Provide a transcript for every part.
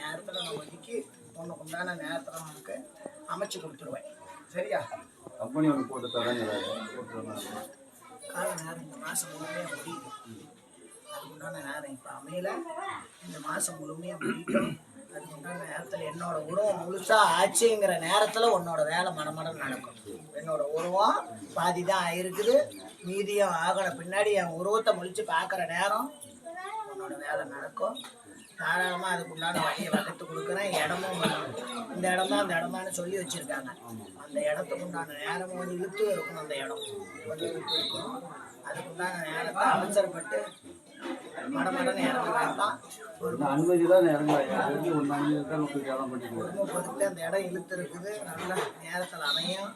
நேரத்தில் நான் ஒதுக்கி உனக்கு உண்டான நேரத்தில் உனக்கு அமைச்சு கொடுத்துருவேன். சரியா? கம்பெனி ஒன்று போட்டு போட்டுருவாங்க கால நேரம் இந்த மாதம் முழுமையாக முடியுது அதுக்கு உண்டான நேரம் இப்போ அமையல. இந்த மாதம் முழுமையாக முடியும் அதுக்கு உண்டான நேரத்தில் என்னோட உருவம் முழுசா ஆச்சுங்கிற நேரத்தில் உன்னோட வேலை மனமடம் நடக்கும். என்னோட உருவம் பாதி தான் ஆயிருக்குது. மீதியும் ஆகின பின்னாடி என் உருவத்தை முழிச்சு பார்க்குற நேரம் உன்னோட வேலை நடக்கும். தாராளமாக அதுக்கு உண்டான வழியை வகுத்து கொடுக்குறேன். இடமும் இந்த இடமா அந்த இடமான்னு சொல்லி வச்சுருக்காங்க. அந்த இடத்துக்கு உண்டான நேரமும் வந்து இழுத்து இருக்கும் அந்த இடம். கொஞ்சம் இழுத்து இருக்கும். அதுக்கு உண்டான நேரத்தை அவசரப்பட்டு மடமடன்னு இறங்க வேண்டாம் ஒரு அனுமதி தான் அனுமதி குடும்ப பொறுத்து அந்த இடம் இழுத்து இருக்குது நல்ல நேரத்தில் அமையும்.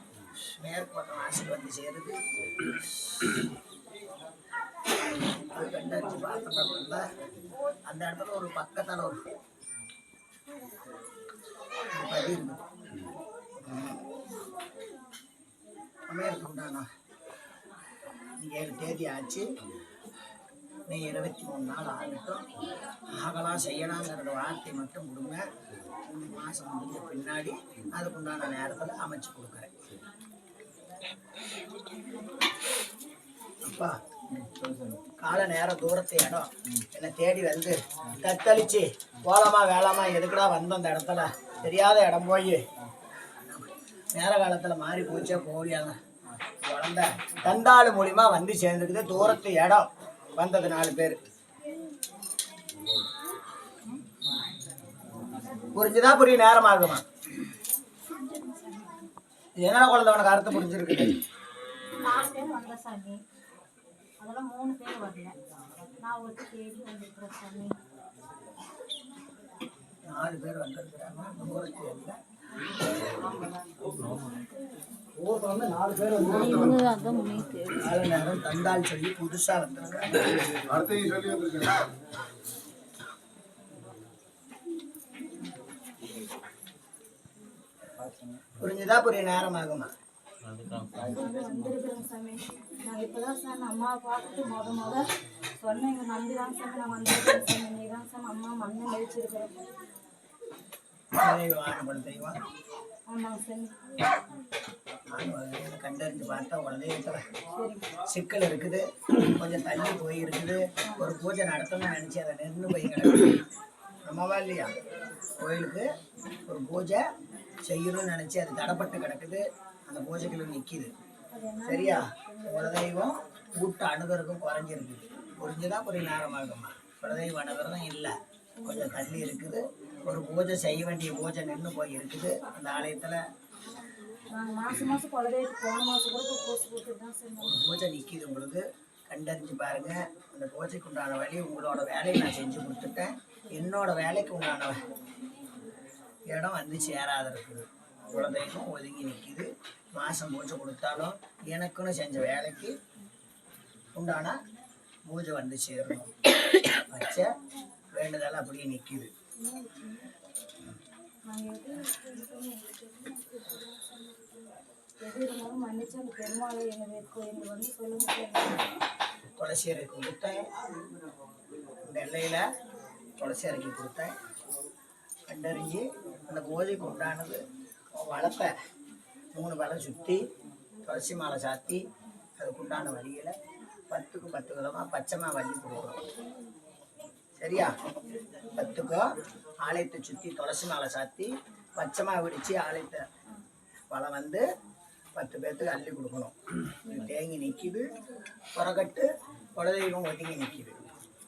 மேற்கு பக்கம் வாசல் வந்து சேருது அது கண்டறிஞ்சு பார்த்தோம்னா அந்த இடத்துல ஒரு பக்கத்தால் ஒரு பதி இருந்தது உண்டானா ஏழு தேதி ஆச்சு மே இருபத்தி மூணு நாள் ஆகட்டும் ஆகலாம் செய்யலாங்கிற வார்த்தை மட்டும் கொடுங்க இந்த மாதம் முடிஞ்ச பின்னாடி அதுக்குண்டான நேரத்தில் அமைச்சு கொடுக்குறேன் அப்பா கால நேர தூரத்து இடம். என்னை தேடி வந்து தத்தளிச்சு போலாமா வேலாமா? எதுக்குடா வந்தோம் அந்த இடத்துல? தெரியாத இடம் போய். நேர காலத்தில் மாறி போச்சே போலியாங்க குழந்த தந்தாள் மூலியமா வந்து சேர்ந்துருக்குது தூரத்து இடம் வந்தது நாலு பேர். புரிஞ்சுதா புரிய நேரம் ஆகுமா இது என்னடா குழந்தை உனக்கு அர்த்தம் நாலு அதெல்லாம் மூணு பேர் வரல. நான் ஒருத்தி தேடி வந்திருக்கிறேன் சாமி. நாலு பேர் வந்திருக்கிறாங்க. நாலு பேர் கால நேரம் தந்தாள் சொல்லி புதுசா வந்திருக்காங்க புரிஞ்சுதா? புரிய நேரம் ஆகுமா? வந்திருக்கிறேன் சாமி நான் இப்பதான் சாமி அம்மாவை பார்த்துட்டு முத முத சொன்னேன் இங்க நம்பி தான் சாமி நான் வந்திருக்கேன் சாமி நீ தான் சாமி அம்மா மண்ணை கழிச்சிருக்கிறேன் ஆமாங்க சாமி கண்டறிஞ்சு பார்த்தா உடனே இருக்கிறேன் சிக்கல் இருக்குது கொஞ்சம் தள்ளி போய் இருக்குது ஒரு பூஜை நடத்தணும்னு நினச்சி அதை நின்று போய் கிடக்குது ஆமாவா இல்லையா கோயிலுக்கு ஒரு பூஜை செய்யணும்னு நினச்சி அது தடைப்பட்டு கிடக்குது அந்த பூஜைக்குள்ள நிற்கிது சரியா? குலதெய்வம் கூட்ட அணுகிறதுக்கும் குறைஞ்சிருக்குது புரிஞ்சுதான் புரிய நேரமாகுமா குலதெய்வம் அணுகிறதும் இல்லை. கொஞ்சம் தள்ளி இருக்குது. ஒரு பூஜை செய்ய வேண்டிய பூஜை நின்று போய் இருக்குது. அந்த ஆலயத்தில் மாதம் மாதம் போன கூட கொடுத்துட்டு ஒரு பூஜை நிற்கிது உங்களுக்கு. கண்டறிஞ்சு பாருங்க. அந்த பூஜைக்கு உண்டான வழி உங்களோட வேலையை நான் செஞ்சு கொடுத்துட்டேன். என்னோட வேலைக்கு உண்டான இடம் வந்து சேராத இருக்குது. குழந்தைக்கும் ஒதுங்கி நிற்கிது மாதம் பூஜை கொடுத்தாலும் எனக்குன்னு செஞ்ச வேலைக்கு உண்டான பூஜை வந்து சேரணும். வச்ச வேண்டுதல் அப்படியே நிற்கிது நாங்கள் வந்து துளசி அரைக்கு கொடுத்தேன். நெல்லையில் துளசி அரைக்கி கொடுத்தேன். கண்டறிஞ்சு அந்த பூஜைக்கு உண்டானது வளப்பை மூணு வலை சுற்றி துளசி மாலை சாத்தி அதுக்கு உண்டான வழியில் பத்துக்கு பத்து விதமாக பச்சைமா வள்ளி கொடுக்கணும் சரியா? பத்துக்கும் ஆலயத்தை சுற்றி துளசி மாலை சாத்தி பச்சைமா வெடித்து ஆலயத்தை வலை வந்து பத்து பேர்த்துக்கு அள்ளி கொடுக்கணும். இது தேங்கி நிற்கிது புறக்கட்டு குலதெய்வம் ஒதுங்கி நிற்கிது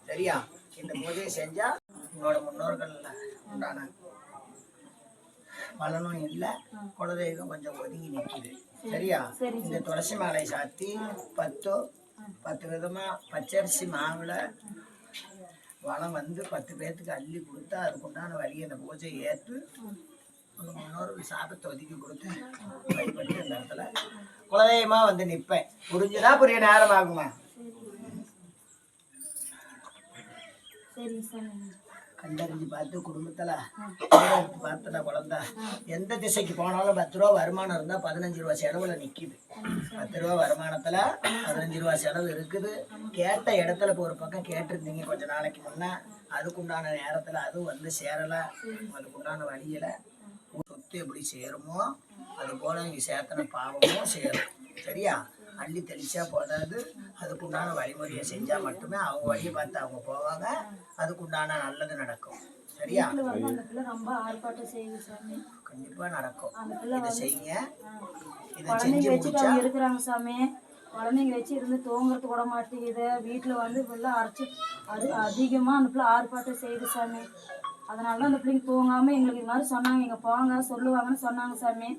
சரியா? இந்த பூஜையை செஞ்சால் உங்களோட முன்னோர்கள் உண்டான பலனும் இல்லை. குலதெய்வம் கொஞ்சம் ஒதுங்கி நிற்கிது சரியா? இந்த துளசி மாலை சாத்தி பத்தோ பத்து விதமாக பச்சரிசி மாவில் வளம் வந்து பத்து பேர்த்துக்கு அள்ளி கொடுத்தா அதுக்கு உண்டான வழியை அந்த பூஜை ஏற்று உங்கள் முன்னோர்கள் சாபத்தை ஒதுக்கி கொடுத்து வழிபட்டு அந்த இடத்துல குலதெய்வமாக வந்து நிற்பேன் புரிஞ்சுதா? புரிய நேரம் ஆகுமா? சரிங்க சார். கண்டறிஞ்சு பார்த்து குடும்பத்துல எடுத்து பார்த்துடா குழந்தை. எந்த திசைக்கு போனாலும் பத்து ரூபா வருமானம் இருந்தா பதினஞ்சு ரூபா செலவுல நிக்குது. பத்து ரூபா வருமானத்துல பதினஞ்சு ரூபா செலவு இருக்குது. கேட்ட இடத்துல இப்போ ஒரு பக்கம் கேட்டிருந்தீங்க கொஞ்ச நாளைக்கு முன்ன. அதுக்குண்டான நேரத்துல அதுவும் வந்து சேரல. அதுக்குண்டான வழியில சொத்து எப்படி சேருமோ அது போல இங்க சேத்தன பாவமும் சேரும். சரியா? அள்ளி தெளிச்சா போதாது. அதுக்குண்டான வழிமுறையை செஞ்சா மட்டுமே அவங்க வழியை பார்த்து அவங்க போவாங்க. அதுக்குண்டான நல்லது நடக்கும். சரியா? வீட்டுல வந்து அந்த பிள்ளை ரொம்ப ஆர்ப்பாட்டம் செய்யுது சாமி. கண்டிப்பா நடக்கும். இதை செய்யுங்க. இதை செஞ்சு முடிச்சா இருக்கிறாங்க சாமி. குழந்தைங்க வச்சு இருந்து தூங்குறது கூட மாட்டேங்குது. வீட்டில் வந்து பிள்ளை அரைச்சி அது அதிகமாக அந்த பிள்ளை ஆர்ப்பாட்டம் செய்யுது சாமி. அதனால தான் அந்த பிள்ளைங்க தூங்காமல் எங்களுக்கு இது மாதிரி சொன்னாங்க. இங்கே போங்க சொல்லுவாங்கன்னு சொன்னாங்க சாமி.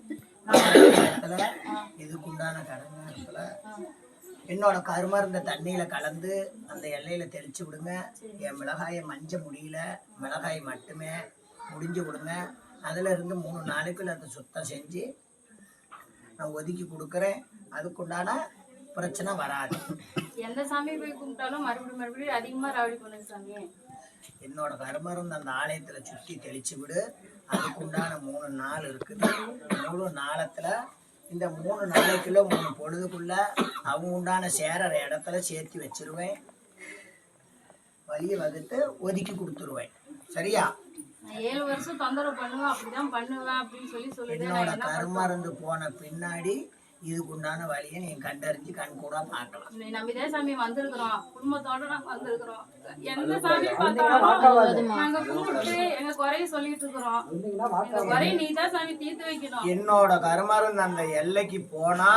இதுக்குண்டான கடை நேரத்துல என்னோட கருமருந்த தண்ணியில கலந்து அந்த எல்லையில தெளிச்சு விடுங்க. என் மிளகாயை மஞ்ச முடியல மிளகாய் மட்டுமே முடிஞ்சு விடுங்க. அதுல இருந்து மூணு நாளைக்குள்ள அதை சுத்தம் செஞ்சு நான் ஒதுக்கி கொடுக்குறேன். அதுக்குண்டான பிரச்சனை வராது. எந்த சாமி போய் கும்பிட்டாலும் மறுபடியும் மறுபடியும் அதிகமா ராவடி பண்ணுது சாமி. என்னோட கருமருந்து அந்த ஆலயத்துல சுத்தி தெளிச்சு விடு. அதுக்குண்டான மூணு நாள் இருக்குது. மூணு நாளத்துல இந்த மூணு நாளைக்குள்ள மூணு பொழுதுக்குள்ள அவங்க உண்டான சேரற இடத்துல சேர்த்து வச்சிருவேன். வழியை வகுத்து ஒதுக்கி கொடுத்துருவேன். சரியா? ஏழு வருஷம் தொந்தரவு பண்ணுவேன் அப்படிதான் பண்ணுவேன் அப்படின்னு சொல்லி என்னோட என்ன கருமருந்து போன பின்னாடி இதுக்குண்டான வழியை நீ கண்டறிஞ்சு கண் கூட பார்க்கலாம். உன்னை நம்பிதான் சாமி வந்திருக்கிறோம். குடும்பத்தோட நாங்க வந்திருக்கிறோம். எந்த சாமி பார்த்தாலும் நாங்க கும்பிட்டு எங்க குறைய சொல்லிட்டு இருக்கிறோம். குறைய நீ தான் சாமி தீர்த்து வைக்கணும். என்னோட கருமருந்து அந்த எல்லைக்கு போனா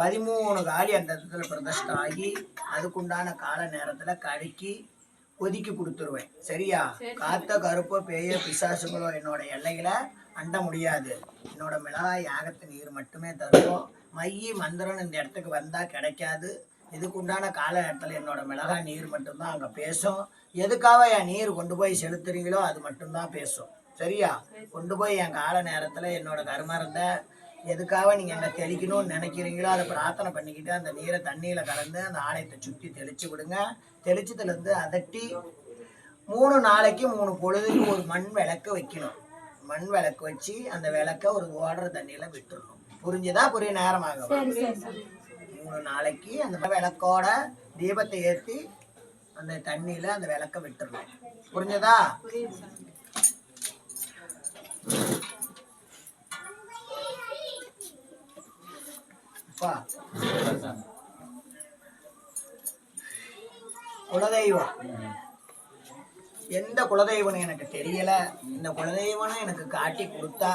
பதிமூணு காலி அந்த இடத்துல பிரதிஷ்டம் ஆகி அதுக்குண்டான கால நேரத்துல கடுக்கி ஒதுக்கி கொடுத்துருவேன். சரியா? காத்த கருப்போ பேயோ பிசாசுகளோ என்னோட எல்லைகளை அண்ட முடியாது. என்னோட மிளகாய் யாகத்து நீர் மட்டுமே தருவோம். மையி மந்திரம் இந்த இடத்துக்கு வந்தால் கிடைக்காது. இதுக்குண்டான கால நேரத்தில் என்னோட மிளகாய் நீர் மட்டும்தான் அங்கே பேசும். எதுக்காக என் நீர் கொண்டு போய் செலுத்துறீங்களோ அது மட்டும்தான் பேசும். சரியா? கொண்டு போய் என் கால நேரத்தில் என்னோட கருமரத்தை எதுக்காக நீங்கள் என்ன தெளிக்கணும்னு நினைக்கிறீங்களோ அதை பிரார்த்தனை பண்ணிக்கிட்டு அந்த நீரை தண்ணியில் கலந்து அந்த ஆலயத்தை சுற்றி தெளித்து விடுங்க. தெளிச்சதுலேருந்து அதட்டி மூணு நாளைக்கு மூணு பொழுதுக்கு ஒரு மண் விளக்கு வைக்கணும். மண் விளக்கு வச்சு அந்த விளக்க ஒரு ஓடுற தண்ணியில் விட்டுடணும் புரிஞ்சுதா புரிய நேரமாக மூணு நாளைக்கு அந்த விளக்கோட தீபத்தை ஏற்றி அந்த தண்ணியில் அந்த விளக்க விட்டுறணும். புரிஞ்சதா? குலதெய்வம். எந்த குலதெய்வம்னு எனக்கு தெரியல. இந்த குலதெய்வம்னு எனக்கு காட்டி கொடுத்தா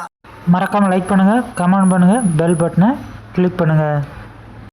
மறக்காமல் லைக் பண்ணுங்கள் கமெண்ட் பண்ணுங்கள் பெல் பட்டனை கிளிக் பண்ணுங்கள்